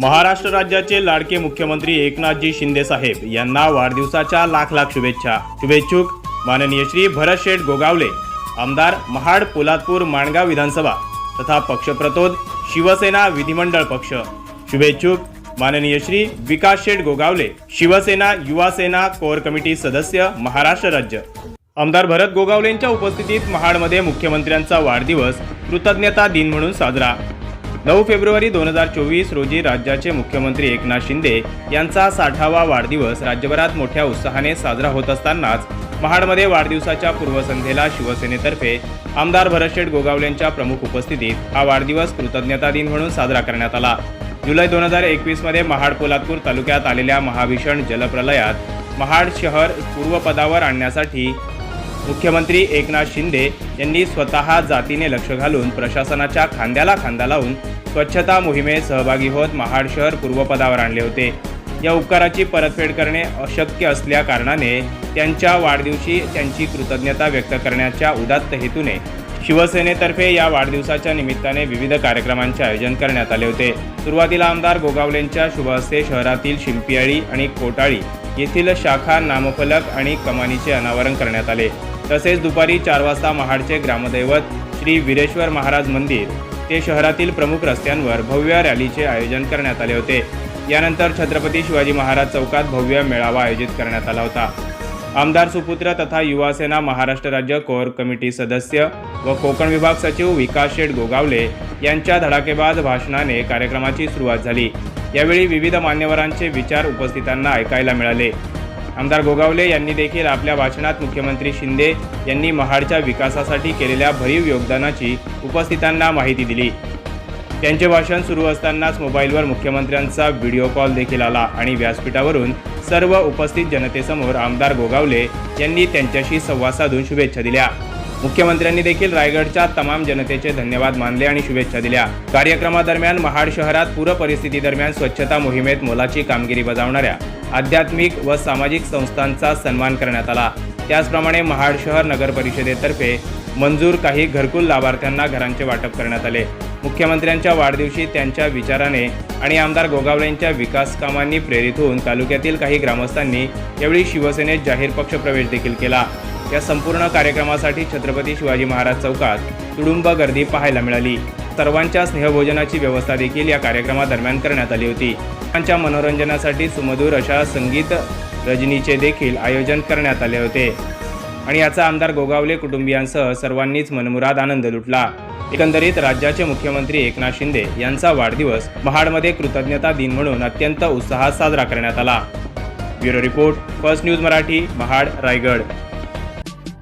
महाराष्ट्र राज्याचे लाडके मुख्यमंत्री एकनाथजी शिंदे साहेब यांना वाढदिवसाच्या लाख लाख शुभेच्छा. शुभेच्छुक माननीय श्री भरत शेठ गोगावले आमदार महाड पोलादपूर माणगाव विधानसभा तथा पक्षप्रतोद शिवसेना विधिमंडळ पक्ष. शुभेच्छुक माननीय श्री विकास शेठ गोगावले शिवसेना युवा सेना कोर कमिटी सदस्य महाराष्ट्र राज्य. आमदार भरत गोगावलेंच्या उपस्थितीत महाडमध्ये मुख्यमंत्र्यांचा वाढदिवस कृतज्ञता दिन म्हणून साजरा. नऊ फेब्रुवारी दोन हजार चोवीस रोजी राज्याचे मुख्यमंत्री एकनाथ शिंदे यांचा साठावा वाढदिवस राज्यभरात मोठ्या उत्साहाने साजरा होत असतानाच महाडमध्ये वाढदिवसाच्या पूर्वसंध्येला शिवसेनेतर्फे आमदार भरतशेठ गोगावलेंच्या प्रमुख उपस्थितीत हा वाढदिवस कृतज्ञता दिन म्हणून साजरा करण्यात आला. जुलै दोन हजार एकवीसमध्ये महाड पोलादपूर तालुक्यात आलेल्या महाभीषण जलप्रलयात महाड शहर पूर्वपदावर आणण्यासाठी मुख्यमंत्री एकनाथ शिंदे यांनी स्वतः जातीने लक्ष घालून प्रशासनाच्या खांद्याला खांदा लावून स्वच्छता मोहिमेत सहभागी होत महाड शहर पूर्वपदावर आणले होते. या उपकाराची परतफेड करणे अशक्य असल्या कारणाने त्यांच्या वाढदिवशी त्यांची कृतज्ञता व्यक्त करण्याच्या उदात्त हेतूने शिवसेनेतर्फे या वाढदिवसाच्या निमित्ताने विविध कार्यक्रमांचे आयोजन करण्यात आले होते. सुरुवातीला आमदार गोगावलेंच्या शुभहस्ते शहरातील शिंपियाळी आणि कोटाळी येथील शाखा नामफलक आणि कमानीचे अनावरण करण्यात आले. तसेच दुपारी चार वाजता महाडचे ग्रामदैवत श्री वीरेश्वर महाराज मंदिर ते शहरातील प्रमुख रस्त्यांवर भव्य रॅलीचे आयोजन करण्यात आले होते. यानंतर छत्रपती शिवाजी महाराज चौकात भव्य मेळावा आयोजित करण्यात आला होता. आमदार सुपुत्र तथा युवासेना महाराष्ट्र राज्य कोर कमिटी सदस्य व कोकण विभाग सचिव विकास शेठ गोगावले यांच्या धडाकेबाज भाषणाने कार्यक्रमाची सुरुवात झाली. यावेळी विविध मान्यवरांचे विचार उपस्थितांना ऐकायला मिळाले. आमदार गोगावले यांनी देखील आपल्या भाषणात मुख्यमंत्री शिंदे यांनी महाडच्या विकासासाठी केलेल्या भरीव योगदानाची उपस्थितांना माहिती दिली. त्यांचे भाषण सुरू असतानाच मोबाईलवर मुख्यमंत्र्यांचा व्हिडिओ कॉल देखील आला आणि व्यासपीठावरून सर्व उपस्थित जनतेसमोर आमदार गोगावले यांनी त्यांच्याशी संवाद साधून शुभेच्छा दिल्या. मुख्यमंत्र्यांनी देखील रायगडच्या तमाम जनतेचे धन्यवाद मानले आणि शुभेच्छा दिल्या. कार्यक्रमादरम्यान महाड शहरात पूर परिस्थितीदरम्यान स्वच्छता मोहिमेत मोलाची कामगिरी बजावणाऱ्या आध्यात्मिक व सामाजिक संस्थांचा सन्मान करण्यात आला. त्याचप्रमाणे महाड शहर नगर परिषदेतर्फे मंजूर काही घरकुल लाभार्थ्यांना घरांचे वाटप करण्यात आले. मुख्यमंत्र्यांच्या वाढदिवशी त्यांच्या विचाराने आणि आमदार गोगावलेंच्या विकास कामांनी प्रेरित होऊन तालुक्यातील काही ग्रामस्थांनी यावेळी शिवसेनेत जाहीर पक्ष प्रवेश देखील केला. या संपूर्ण कार्यक्रमासाठी छत्रपती शिवाजी महाराज चौकात तुडुंब गर्दी पाहायला मिळाली. सर्वांच्या स्नेहभोजनाची व्यवस्था देखील या कार्यक्रमादरम्यान करण्यात आली होती. त्यांच्या मनोरंजनासाठी सुमधूर अशा संगीत रजनीचे देखील आयोजन करण्यात आले होते. आणि याचा आमदार गोगावले कुटुंबियांसह सर्वांनीच मनमुराद आनंद लुटला. एकंदरीत राज्याचे मुख्यमंत्री एकनाथ शिंदे यांचा वाढदिवस महाडमध्ये कृतज्ञता दिन म्हणून अत्यंत उत्साहात साजरा करण्यात आला. Bureau report first news Marathi Mahad Raigad.